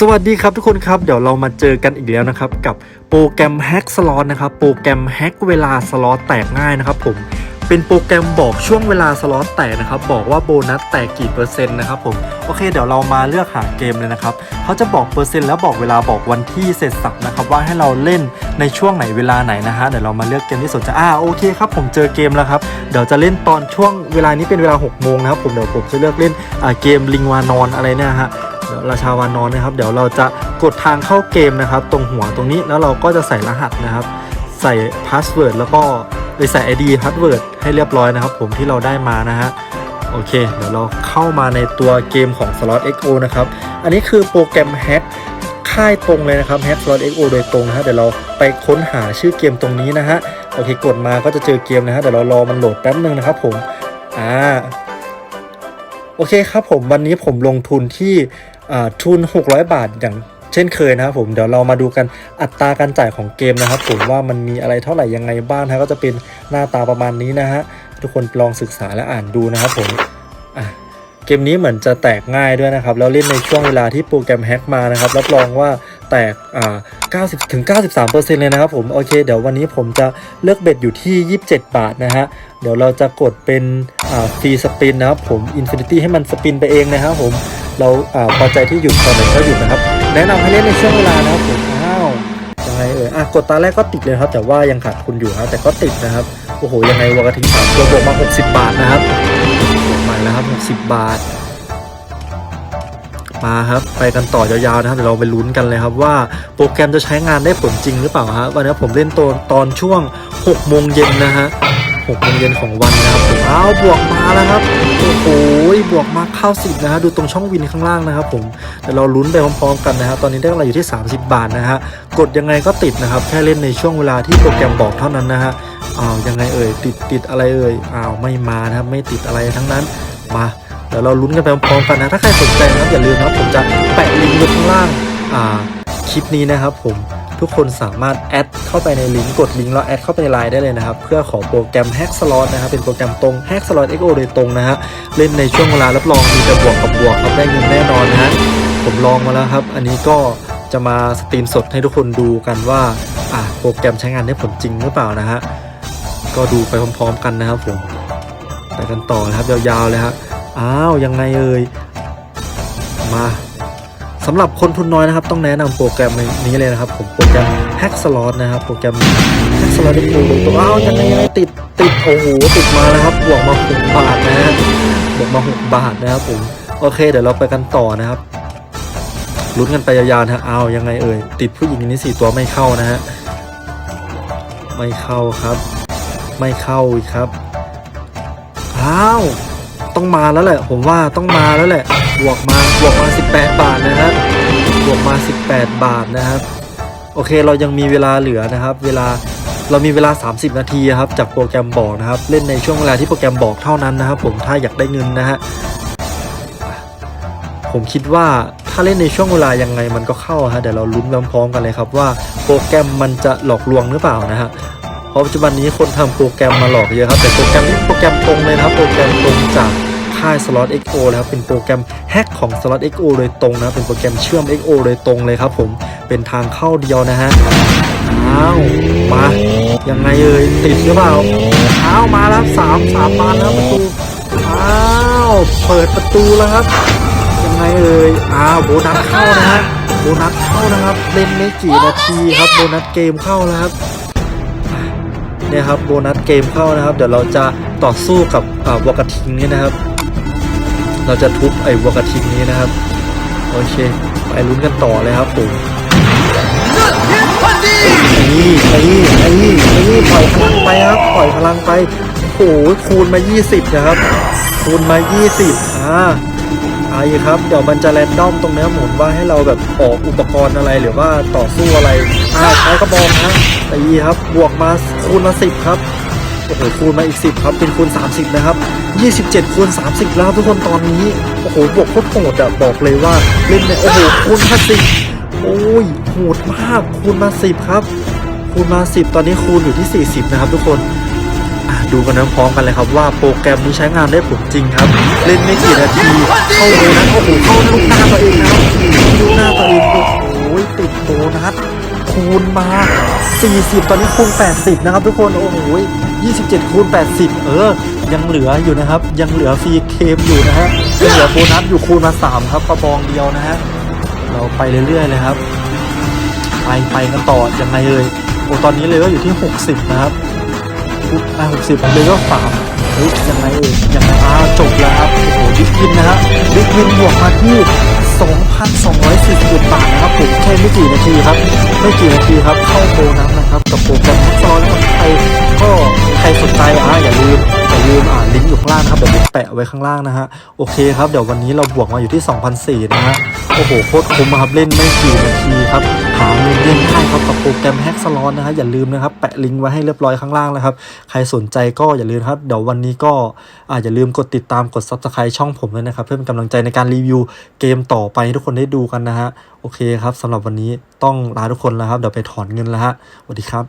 สวัสดีครับทุกคนครับ เดี๋ยวเรามาเจอกันอีกแล้วนะครับ กับโปรแกรมแฮกสล็อตนะครับ โปรแกรมแฮกเวลาสล็อตแตกง่ายนะครับผมเป็นโปรแกรมบอกช่วงเวลาสล็อตแตกนะครับ บอกว่าโบนัสแตกกี่เปอร์เซ็นต์นะครับผมโอเคเดี๋ยวเรามาเลือกหาเกมเลยนะครับเขาจะบอกเปอร์เซ็นต์แล้วบอกเวลาบอกวันที่เสร็จสับนะครับ ว่าให้เราเล่นในช่วงไหนเวลาไหนนะฮะเดี๋ยวเรามาเลือกเกมที่สนใจอ่าโอเคครับผมเจอเกมแล้วครับเดี๋ยวจะเล่นตอนช่วงเวลานี้เป็นเวลา6โมงนะครับผมเดี๋ยวผมจะเลือกเล่นเกมลิงวานอนอะไรเนี่ยฮะ ราชาวานอนนะครับ เดี๋ยวเราจะกดทางเข้าเกมนะครับ ตรงหัวตรงนี้แล้วเราก็จะใส่รหัสนะครับ ใส่พาสเวิร์ดแล้วก็ไปใส่ ID พาสเวิร์ดให้เรียบร้อยนะครับ ผมที่เราได้มานะฮะโอเค เดี๋ยวเราเข้ามาในตัวเกมของ Slot XO นะครับ อันนี้คือโปรแกรมแฮกค่ายตรงเลยนะครับแฮก Slot XO โดยตรงนะฮะเดี๋ยวเราไปค้นหาชื่อเกมตรงนี้นะฮะโอเคกดมาก็จะเจอเกมนะฮะเดี๋ยวเรารอมันโหลดแป๊บนึงนะครับผมอ่าโอเคครับผมวันนี้ผมลงทุนที่ ทุน 600 บาทอย่างเช่นเคยนะครับผมเดี๋ยวเรามาดูกันอัตราการจ่ายของเกมนะครับผมว่ามันมีอะไรเท่าไหร่ยังไงบ้างนะก็จะเป็นหน้าตาประมาณนี้นะฮะทุกคนลองศึกษาและอ่านดูนะครับผมเกมนี้เหมือนจะแตกง่ายด้วยนะครับ แล้วเล่นในช่วงเวลาที่โปรแกรมแฮกมานะครับรับรองว่าแตกอ่า90ถึง93%เลยนะครับผมโอเค เดี๋ยววันนี้ผมจะเลือกเบ็ดอยู่ที่ 27 บาทนะฮะเดี๋ยวเราจะกดเป็น ฟรีสปินนะครับผมอินฟินิตี้ให้มันสปินไปเองนะครับผมเราอาพอใจที่หยุดตอนไหนก็หยุดนะครับ แนะนำให้เล่นในช่วงเวลานะครับผมอ้าวยังไงเอออะกดตาแรกก็ติดเลยครับ แต่ว่ายังขาดทุนอยู่นะแต่ก็ติดนะครับโอ้โหยังไงวากระทิงสามตัวบวกมา 60 บาทนะครับบวกใหม่แล้วครับ 60 บาท มาครับ ไปกันต่อยาวๆนะครับเดี๋ยวเราไปลุ้นกันเลยครับว่าโปรแกรมจะใช้งานได้ผลจริงหรือเปล่าฮะวันนี้ผมเล่นตอนตอนช่วง6โมงเย็นนะฮะ6โมงเย็นของวันนะครับ ผมอ้าวบวกมาแล้วครับโอ้โหบวกมาเข้าสิบนะฮะดูตรงช่องวินข้างล่างนะครับผมเดี๋ยวเราลุ้นไปพร้อมๆกันนะครับตอนนี้ได้กำไรอยู่ที่ 30 บาทนะฮะกดยังไงก็ติดนะครับแค่เล่นในช่วงเวลาที่โปรแกรมบอกเท่านั้นนะฮะอ้าวยังไงเอ่ยติดติดอะไรเอ่ยอ้าวไม่มานะครับไม่ติดอะไรทั้งนั้นมาเดี๋ยวเราลุ้นกันไปพร้อมๆกันนะถ้าใครสนใจนะครับอย่าลืมนะครับผมจะแปะลิงก์ไว้ข้างล่างอ่าคลิปนี้นะครับผม ทุกคนสามารถแอดเข้าไปในลิงก์กดลิงก์แล้วแอดเข้าไปในไลน์ได้เลยนะครับ เพื่อขอโปรแกรมแฮกสล็อตนะครับเป็นโปรแกรมตรงแฮกสล็อต XO โดยตรงนะฮะเล่นในช่วงเวลารับรองมีแต่บวกกับบวกครับได้เงินแน่นอนนะฮะผมลองมาแล้วครับ อันนี้ก็จะมาสตรีมสดให้ทุกคนดูกันว่าอ่าโปรแกรมใช้งานได้ผลจริงหรือเปล่านะฮะก็ดูไปพร้อมๆกันนะครับผมไปกันต่อนะครับยาวๆเลยครับอ้าวยังไงเอ่ยมา สำหรับคนทุนน้อยนะครับ ต้องแนะนำโปรแกรมนี้เลยนะครับ ผมโปรแกรม Hack Slot นะครับ โปรแกรม Hack Slot ได้ดูตัวอ้าวยังไงยังไงติดติดโอ้โหติดมาแล้วครับบวกมา6บาทนะฮะบวกมา6บาทนะครับผมโอเค เดี๋ยวเราไปกันต่อนะครับลุ้นกันไปยาวๆนะฮะอ้าวยังไงเอ่ยติดผู้หญิงนี้สี่ตัวไม่เข้านะฮะไม่เข้าครับ ไม่เข้าอีกครับอ้าวต้องมาแล้วแหละ ผมว่าต้องมาแล้วแหละ บวกมาบวกมา 18 บาทนะฮะบบวกมา 18 บาทนะครับ โอเคเรายังมีเวลาเหลือนะครับ เวลาเรามีเวลา 30 นาทีครับจากโปรแกรมบอกนะครับ เล่นในช่วงเวลาที่โปรแกรมบอกเท่านั้นนะครับ ผมถ้าอยากได้เงินนะฮะผมคิดว่าถ้าเล่นในช่วงเวลายังไงมันก็เข้าฮะเดี๋ยวเราลุ้นพร้อมๆกันเลยครับว่าโปรแกรมมันจะหลอกลวงหรือเปล่านะฮะเพราะปัจจุบันนี้คนทำโปรแกรมมาหลอกเยอะครับ แต่โปรแกรมนี้โปรแกรมตรงเลยครับโปรแกรมตรงจาก ค่าย Slot XO นะครับเป็นโปรแกรมแฮกของ Slot XO โดยตรงนะเป็นโปรแกรมเชื่อม XO โดยตรงเลยครับผมเป็นทางเข้าเดียวนะฮะอ้าวมายังไงเอ่ยติดหรือเปล่าอ้าวมาแล้วสามสามบานแล้วประตูอ้าวเปิดประตูแล้วครับยังไงเอ่ยอ้าวโบนัสเข้านะฮะโบนัสเข้านะครับเล่นไม่กี่นาทีครับโบนัสเกมเข้าแล้วครับเนี่ยครับโบนัสเกมเข้านะครับ เดี๋ยวเราจะต่อสู้กับวากาทิงนี่นะครับ เราจะทุบไอ้วากาทิงนี้นะครับ โอเค ไปลุ้นกันต่อเลยครับผมนี่ไอ้นี่ไอ้นี่ไอ้นี่ปล่อยพลังไปครับปล่อยพลังไปโอ้โหคูณมา 20 นะครับ คูณมา 20อ่าไอ้ครับ เดี๋ยวมันจะแรนดอมตรงเนี้ยหมุนว่าให้เราแบบออกอุปกรณ์อะไรหรือว่าต่อสู้อะไรอ่าใช้กระบองนะตีครับบวกมาคูณมา 10 ครับ โอ้โหคูณมาอีก 10 ครับ เป็นคูณ 30 นะครับ 27คูณ30 แล้วทุกคนตอนนี้ โอ้โหบวกโคตรโหดอะบอกเลยว่าเล่นในโอ้โหคูณมา10โอ้ยโหดมากคูณมา 10 ครับ คูณมา 10 ตอนนี้คูณอยู่ที่ 40 นะครับ ทุกคนดูกันพร้อมกันเลยครับว่าโปรแกรมนี้ใช้งานได้ผลจริงครับ เล่นไม่กี่นาทีเข้าเลยนะโอ้โหเข้าลูกหน้าตัวเองนะครับลูกหน้าตัวเองโอ้ยติดโดนัทคูณมา 40 ตอนนี้คูณ 80 นะครับทุกคน โอ้โห 27คูณ80 เออ ยังเหลืออยู่นะครับ ยังเหลือฟรีเคมอยู่นะฮะยังเหลือโบนัสอยู่คูณมา 3 ครับกระบองเดียวนะฮะ เราไปเรื่อยๆเลยครับ ไปไปกันต่อยังไงเอ่ยโอ้ตอนนี้เลยก็อยู่ที่ 60 นะครับอ่า60เลยก็สามเฮ้ยยังไงเอ่ยยังไงอ้าวจบแล้วครับโอ้โหบิ๊กวินนะฮะบิ๊กวินบวกมาที่2,241บาทนะครับผมแค่ไม่กี่นาทีครับ ไม่กี่นาทีครับเข้าโบนัสนะครับกับโปรแกรมฟุตซอลนะค แปะไว้ข้างล่างนะฮะ โอเคครับ เดี๋ยววันนี้เราบวกมาอยู่ที่2,004นะฮะ โอ้โห โคตรคุ้มครับ เล่นไม่กี่นาทีครับ หาเงินเล่นได้ครับกับโปรแกรมแฮกสลอนนะฮะ อย่าลืมนะครับ แปะลิงก์ไว้ให้เรียบร้อยข้างล่างนะครับ ใครสนใจก็อย่าลืมครับ เดี๋ยววันนี้ก็อ่าอย่าลืมกดติดตามกด subscribe ช่องผมด้วยนะครับ เพื่อเป็นกำลังใจในการรีวิวเกมต่อไปทุกคนได้ดูกันนะฮะ โอเคครับสำหรับวันนี้ต้องลาทุกคนแล้วครับ เดี๋ยวไปถอนเงินแล้วฮะ สวัสดีครับ